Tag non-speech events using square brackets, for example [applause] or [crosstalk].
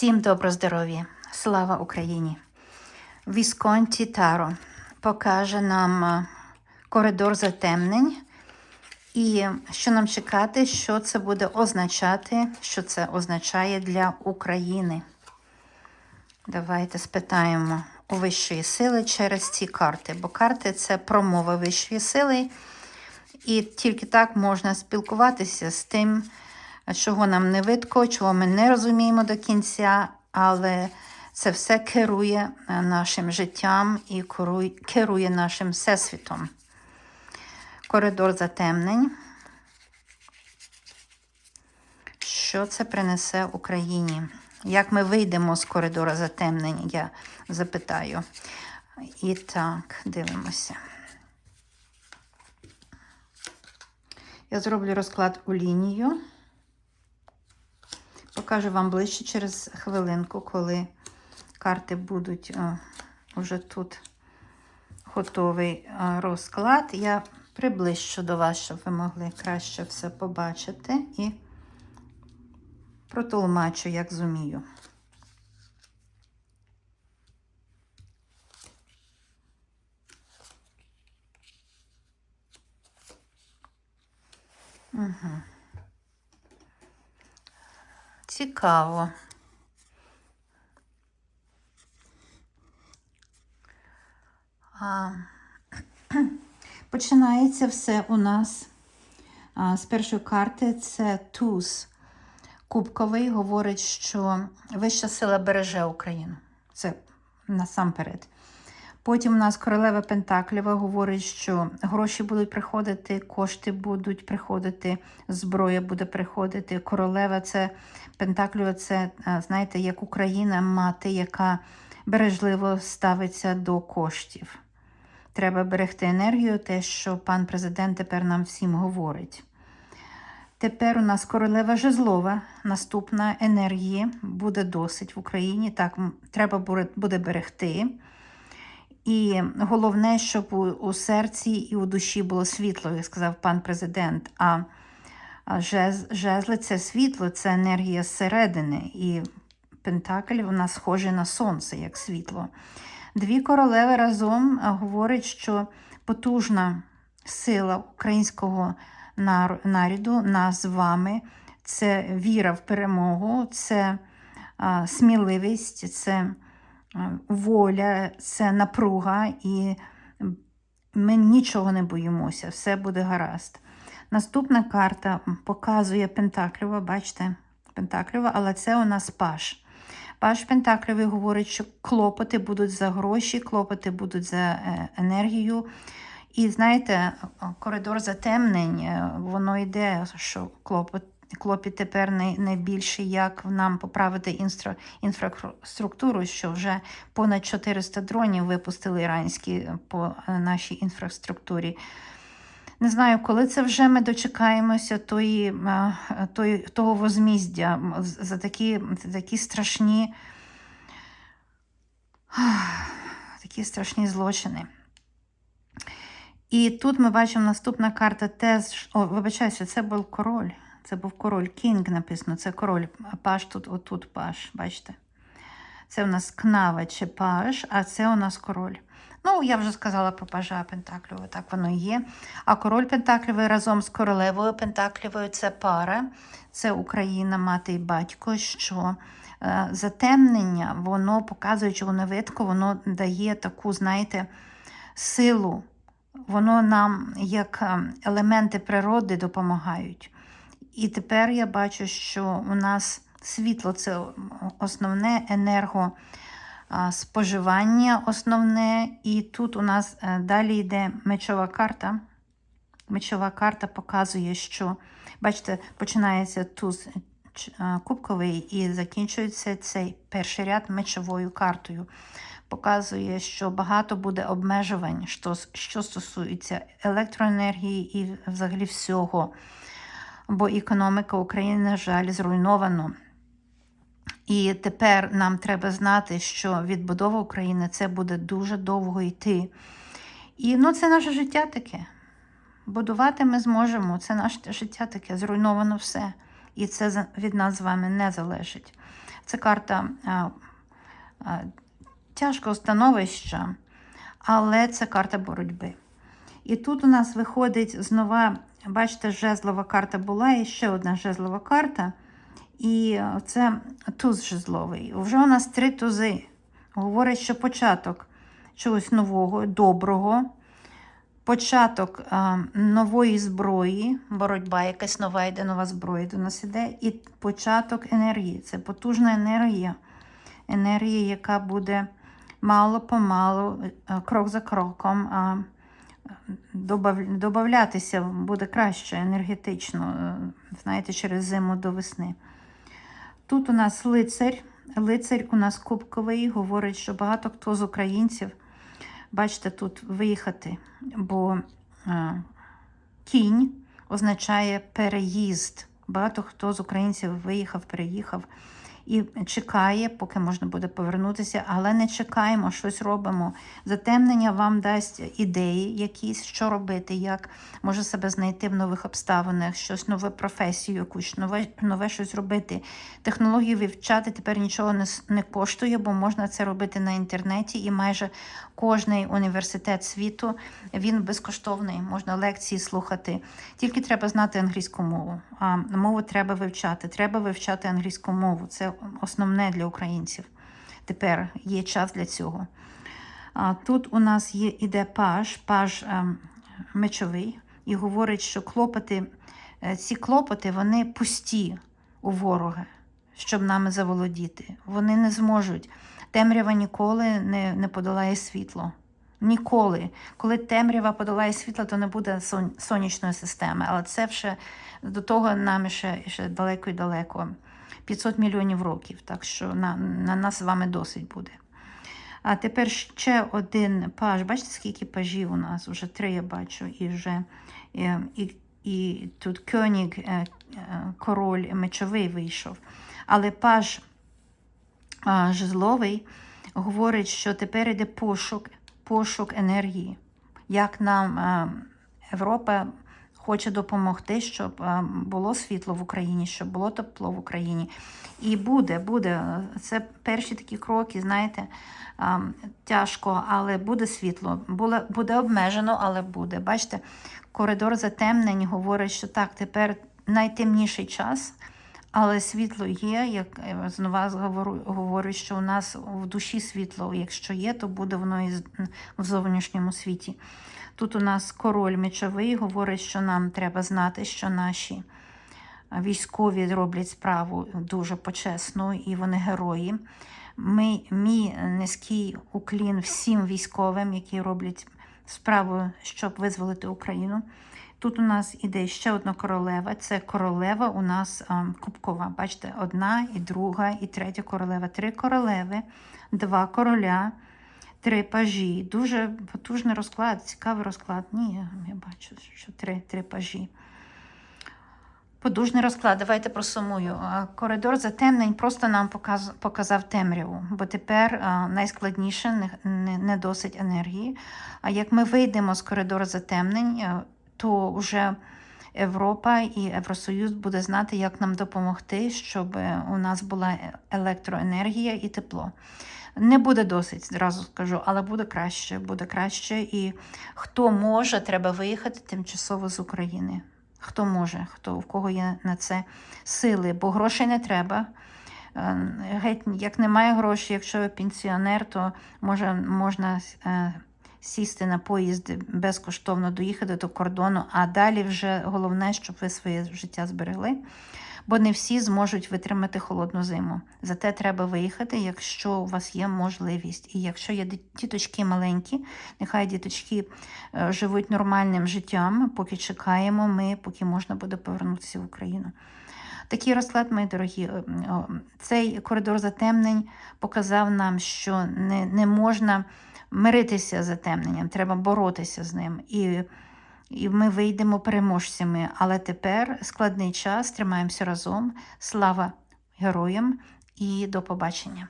Всім добро здоров'я! Слава Україні! Вісконті Таро покаже нам е, коридор затемнень і що нам чекати, що це буде означати, що це означає для України. Давайте спитаємо у вищої сили через ці карти, бо карти це промова вищої сили, і тільки так можна спілкуватися з тим, чого нам не видко, чого ми не розуміємо до кінця, але це все керує е, нашим життям і керує, нашим всесвітом. Коридор затемнень. Що це принесе Україні? Як ми вийдемо з коридора затемнень, я запитаю. І так, дивимося. Я зроблю розклад у лінію. Покажу вам ближче через хвилинку, коли карти будуть о, вже тут готовий о, розклад. Я приближу до вас, щоб ви могли краще все побачити і протолмачу, як зумію. Угу. Цікаво. А, [clears throat] починається все у нас а, з першої карти це туз кубковий. Говорить, що вища сила береже Україну. Це насамперед. Потім у нас королева Пентаклєва говорить, що гроші будуть приходити, кошти будуть приходити, зброя буде приходити. Королева це Пентаклєва, це, знаєте, як Україна, мати, яка бережливо ставиться до коштів. Треба берегти енергію, те, що пан президент тепер нам всім говорить. Тепер у нас королева Жезлова, наступна енергії буде досить в Україні. Так, треба буде берегти. І головне, щоб у, у серці і у душі було світло, як сказав пан президент. А жез, жезли це світло, це енергія зсередини. І Пентакль вона схожа на сонце, як світло. Дві королеви разом говорять, що потужна сила українського наряду, нас з вами це віра в перемогу, це сміливість, це воля, це напруга, і ми нічого не боїмося, все буде гаразд. Наступна карта показує Пентакльова, бачите, Пентакльова, але це у нас паш. Паш Пентакльовий говорить, що клопоти будуть за гроші, клопоти будуть за е, енергію. І знаєте, коридор затемнень, воно йде, що клопот клопіт тепер більше, як нам поправити інстра, інфраструктуру, що вже понад 400 дронів випустили іранські по нашій інфраструктурі. Не знаю, коли це вже ми дочекаємося тої, тої, того возміздя за такі, такі страшні [sighs] такі страшні злочини. І тут ми бачимо наступна карта теж. О, вибачаюся, це був король. Це був король Кінг написано, це король паш тут, отут паш, бачите? Це у нас кнава чи паш, а це у нас король. Ну, я вже сказала про пажа Пентакльового, так воно є. А король Пентакльовий разом з королевою Пентакльовою це пара, це Україна, мати і батько, що е, затемнення, воно показує, що воно видко, воно дає таку, знаєте, силу. Воно нам, як елементи природи, допомагають. І тепер я бачу, що у нас світло це основне енергоспоживання основне. І тут у нас е, далі йде мечова карта. Мечова карта показує, що, бачите, починається туз е, кубковий і закінчується цей перший ряд мечовою картою. Показує, що багато буде обмежувань, що, що стосується електроенергії і взагалі всього бо економіка України, на жаль, зруйнована. І тепер нам треба знати, що відбудова України це буде дуже довго йти. І ну, це наше життя таке. Будувати ми зможемо. Це наше життя таке, зруйновано все. І це від нас з вами не залежить. Це карта а, а, тяжкого становища, але це карта боротьби. І тут у нас виходить знову, бачите, жезлова карта була і ще одна жезлова карта. І це туз жезловий. Вже у нас три тузи. Говорить, що початок чогось нового, доброго, початок а, нової зброї, боротьба, якась нова йде, нова зброя до нас іде, і початок енергії. Це потужна енергія. Енергія, яка буде мало-помалу, е, крок за кроком. А, Добавлятися буде краще енергетично, е, знаєте, через зиму до весни. Тут у нас лицар. Лицар у нас кубковий, говорить, що багато хто з українців, бачите, тут виїхати, бо е, кінь означає переїзд. Багато хто з українців виїхав, переїхав і чекає, поки можна буде повернутися, але не чекаємо, щось робимо. Затемнення вам дасть ідеї якісь, що робити, як може себе знайти в нових обставинах, щось нове професію, якусь нове, нове щось робити. Технології вивчати тепер нічого не, не коштує, бо можна це робити на інтернеті, і майже кожний університет світу він безкоштовний, можна лекції слухати. Тільки треба знати англійську мову. А мову треба вивчати. Треба вивчати англійську мову. Це основне для українців. Тепер є час для цього. Тут у нас є іде паж, паж ем, мечовий, і говорить, що клопоти, е, ці клопоти вони пусті у ворога, щоб нами заволодіти. Вони не зможуть. Темрява ніколи не, не подолає світло. Ніколи. Коли темрява подолає світло, то не буде сон- сонячної системи. Але це вже до того нам ще, ще далеко і далеко. 500 мільйонів років. Так що на, на нас з вами досить буде. А тепер ще один паж. Бачите, скільки пажів у нас? Уже три я бачу. І вже е, і, і тут Кьоніг, е, е, король мечовий вийшов. Але паж жезловий говорить, що тепер іде пошук, пошук енергії. Як нам Європа хоче допомогти, щоб е, було світло в Україні, щоб було тепло в Україні. І буде, буде. Це перші такі кроки, знаєте, е, тяжко, але буде світло. Буде, обмежено, але буде. Бачите, коридор затемнень говорить, що так, тепер найтемніший час. Але світло є, як е, знову говорю, що у нас в душі світло, якщо є, то буде воно і в зовнішньому світі. Тут у нас король мечовий говорить, що нам треба знати, що наші військові роблять справу дуже почесно, і вони герої. Ми, мій низький уклін всім військовим, які роблять справу, щоб визволити Україну. Тут у нас іде ще одна королева. Це королева у нас а, кубкова. Бачите, одна і друга, і третя королева. Три королеви, два короля, три пажі. Дуже потужний розклад, цікавий розклад. Ні, я бачу, що три, три пажі. Подужний розклад, давайте просумую. Коридор затемнень просто нам показ, показав темряву, бо тепер найскладніше не, не, не досить енергії. А як ми вийдемо з коридору затемнень, то вже Європа і Євросоюз буде знати, як нам допомогти, щоб у нас була електроенергія і тепло. Не буде досить, зразу скажу, але буде краще, буде краще. І хто може, треба виїхати тимчасово з України. Хто може, хто в кого є на це сили, бо грошей не треба. Е, Геть, як немає грошей, якщо ви пенсіонер, то може, можна е, сісти на поїзд безкоштовно, доїхати до кордону, а далі вже головне, щоб ви своє життя зберегли. Бо не всі зможуть витримати холодну зиму. Зате треба виїхати, якщо у вас є можливість. І якщо є діточки маленькі, нехай діточки е, живуть нормальним життям, поки чекаємо ми, поки можна буде повернутися в Україну. Такий розклад, мої дорогі, е, цей коридор затемнень показав нам, що не, не можна миритися з затемненням, треба боротися з ним. І, і ми вийдемо переможцями. Але тепер складний час, тримаємося разом. Слава героям і до побачення!